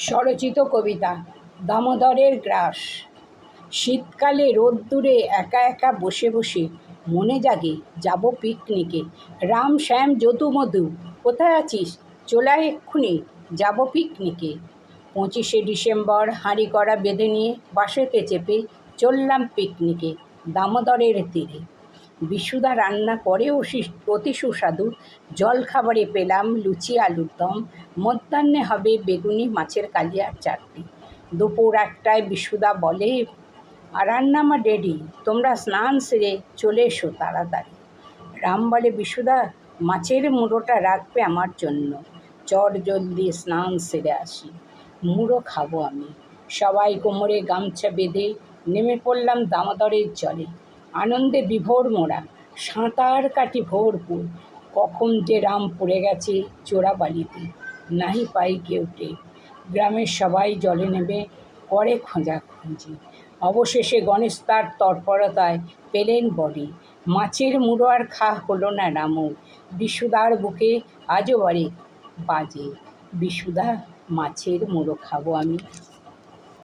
স্বরচিত কবিতা, দামোদরের গ্রাস। শীতকালে রোদ্দুরে একা একা বসে বসে মনে জাগে, যাব পিকনিকে। রাম শ্যাম যদু মধু, কোথায় আছিস? চলে আয় এক্ষুনি, যাব পিকনিকে। পঁচিশে ডিসেম্বর হাঁড়ি করা বেঁধে নিয়ে বাসেতে চেপে চললাম পিকনিকে, দামোদরের তীরে। বিশুদা রান্না করে অসি- অতি সুস্বাদু। জলখাবারে পেলাম লুচি, আলুর দম। মধ্যাহ্নে হবে বেগুনি, মাছের কালিয়ার চাটনি। দুপুর একটায় বিশুদা বলে রান্না আমার রেডি তোমরা স্নান সেরে চলে এসো তাড়াতাড়ি। রাম বলে, বিশুদা, মাছের মুড়োটা রাখবে আমার জন্য। চট জলদি স্নান সেরে আসি। মুড়ো খাব আমি। সবাই কোমরে গামছা বেঁধে নেমে পড়লাম দামোদরের জলে। আনন্দে বিভোর মোড়া, সাঁতার কাটি ভোরপুর কখন যে রাম পড়ে গেছে চোরাবালিতে নাহি পাই কেউ টের গ্রামের সবাই জলে নেবে করে খোঁজা খোঁজাখুঁজি অবশেষে গণেশ তার তৎপরতায় পেলেন বডি মাছের মুড়ো আর খা হলো না রামুর বিশুদার বুকে আজও বাড়ি বাজে। বিশুদা, মাছের মুড়ো খাব আমি।